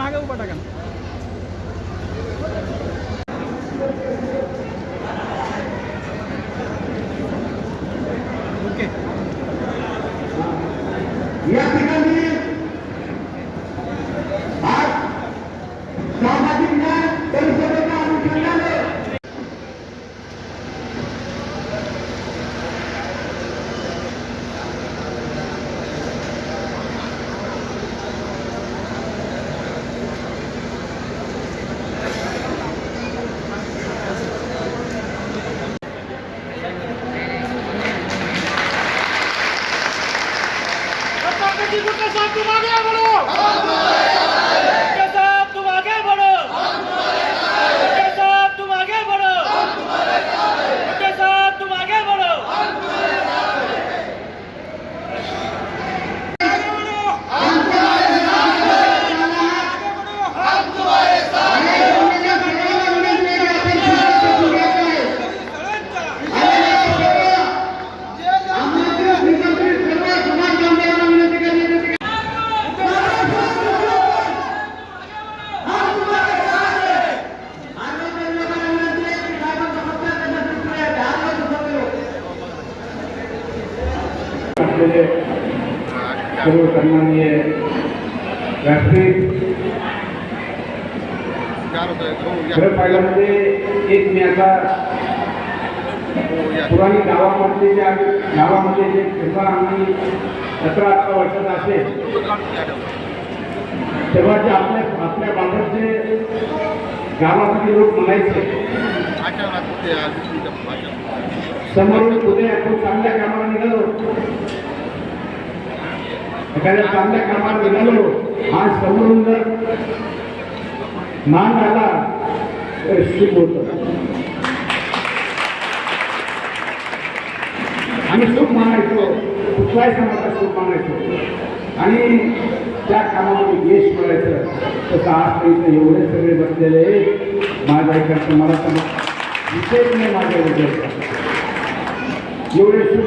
मागे उभा टाका ओके या ठिकाणी आज सामाजिक न्याय परिषदेच्या अनुषंगाने गणपत गुट्टे साहब तुम आगे बढ़ो गुट्टे साहब तुम आगे बढ़ो गुट्टे साहब तुम आगे बढ़ो गुट्टे साहब तुम आगे बढ़ो असलेले सर्व सन्माननीय व्यासपीठ खरं पाहिलं म्हणजे एक मी आता पुराणी गावामध्ये ज्या गावामध्ये जे जेव्हा आम्ही सतरा अठरा वर्षात असेल तेव्हा जे आपल्या आपल्या बाबत जे गावामध्ये लोक म्हणायचे समोरून उद्या आपण चांगल्या कामाला निघालो. एखाद्या चांगल्या कामात निघालो आज समोरून जर मान आला तर शुभ होतं. सुख मानायचो कुठलाही समाजात सुख मानायचो. आणि त्या कामामध्ये यश मिळायचं तसं आज इथे एवढे सगळे बसलेले माझ्या ऐकायचं मला विशेष नाही माझ्या एवढे शुभ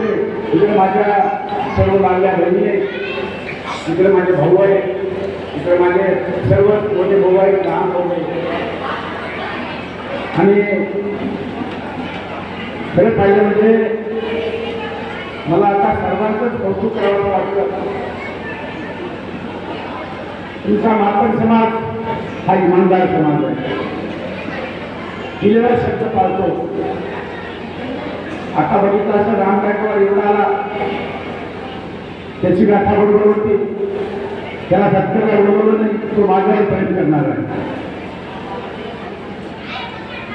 इकडे माझ्या सर्व लागल्या बहिणी आहेत. इकडे माझे भाऊ आहे इकडे माझे सर्व मोठे भाऊ आहेत. लहान भाऊ आहेत. आणि खरं पाहिजे म्हणजे मला आता सर्वांचंच कौतुक करावं वाटतं. तुमचा मापन समाज हा इमानदार समाज आहे. दिलेला शब्द पाळतो. आता बघितलं असं राम गायकवाड एवढा आला. त्याची गाथा बरोबर होती. त्याला सत्तेला उडवलं नाही तो मागायला प्रयत्न करणार आहे.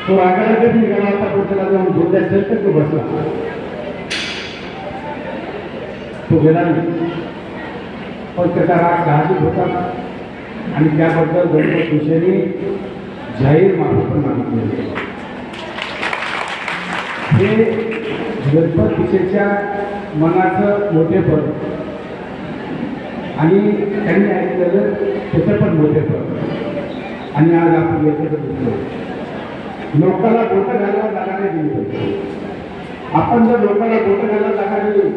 तो रागायला कधी निघाला आता तो जाऊन धोत्या तर तो बसला. तो गेला नाही. पण त्याचा राग साहजिक होता. आणि त्याबद्दल गणपत विषयी जाहीर माफी पण मागितली हे गणपत विषयच्या मनाचं मोठेपण आणि त्यांनी ऐकलेलं त्याचं पण मोठेपण आणि आज आपण याच्याकडे दिसलो लोकांना डोकं घालायला जागा नाही दिली पाहिजे. आपण जर लोकांना डोकं घालायला जागा दिली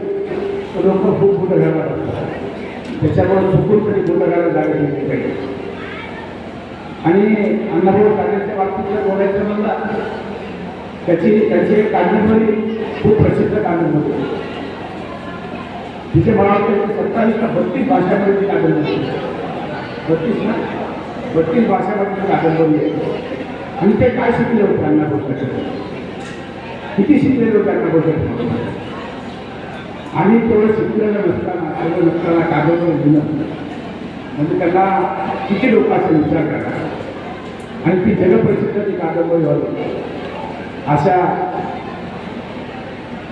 तर लोक खूप मोठं घालायला लागतात त्याच्यामुळे चुकून तरी डोकं घालायला जागा दिली पाहिजे. आणि अण्णाभाऊ साठेच्या बाबतीत जर बोलायचं म्हणलं त्याची त्याची एक कादंबरी खूप प्रसिद्ध कादंबरी तिथे मला वाटतं सत्तावीस का बत्तीस भाषामध्ये कागद कादंबरी बत्तीस ना? बत्तीस भाषामध्ये कादंबरी आहे आणि ते काय शिकले होते अण्णाभाऊ किती शिकले होते अण्णाभाऊ आणि तेवढं शिकलेलं नसताना तेवढं नसताना कादंबरी दिलं म्हणजे त्यांना किती लोक असे विचार करा आणि ती जगप्रसिद्ध ती कादंबरी होती अशा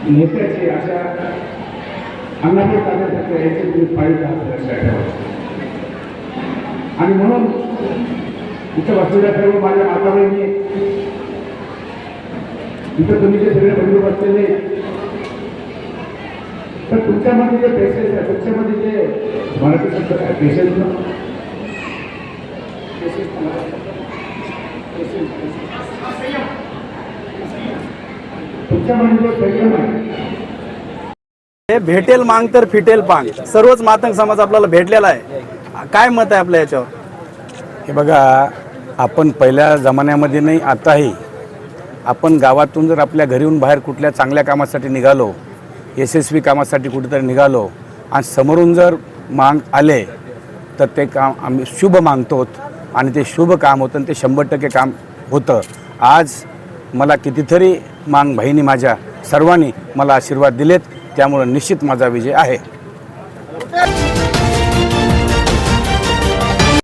नेत्याचे अशा अंगाने करण्यासाठी यायचे तुम्ही पाहिजे आहात आणि म्हणून इथं बसलेल्या सर्व माझ्या माता बहिणी इथं तुम्ही जे सगळे बंधू बसलेले तर तुमच्यामध्ये जे पेशन्स आहे तुमच्यामध्ये जे मराठी शब्द काय पेशन्स ना? तुमच्यामध्ये जो संयम आहे हे भेटेल मांग तर फिटेल पांग. सर्वच मातंग समाज आपल्याला भेटलेला आहे. काय मत आहे आपल्या याच्यावर? हे बघा आपण पहिल्या जमान्यामध्ये नाही आताही आपण गावातून जर आपल्या घरीहून बाहेर कुठल्या चांगल्या कामासाठी निघालो यशस्वी कामासाठी कुठेतरी निघालो आणि समोरून जर मांग आले तर ते काम आम्ही शुभ मानतो आणि ते शुभ काम होतं आणि ते शंभर टक्के काम होतं. आज मला कितीतरी मांग बहिणी माझ्या सर्वांनी मला आशीर्वाद दिलेत. त्यामुळं निश्चित माझा विजय आहे.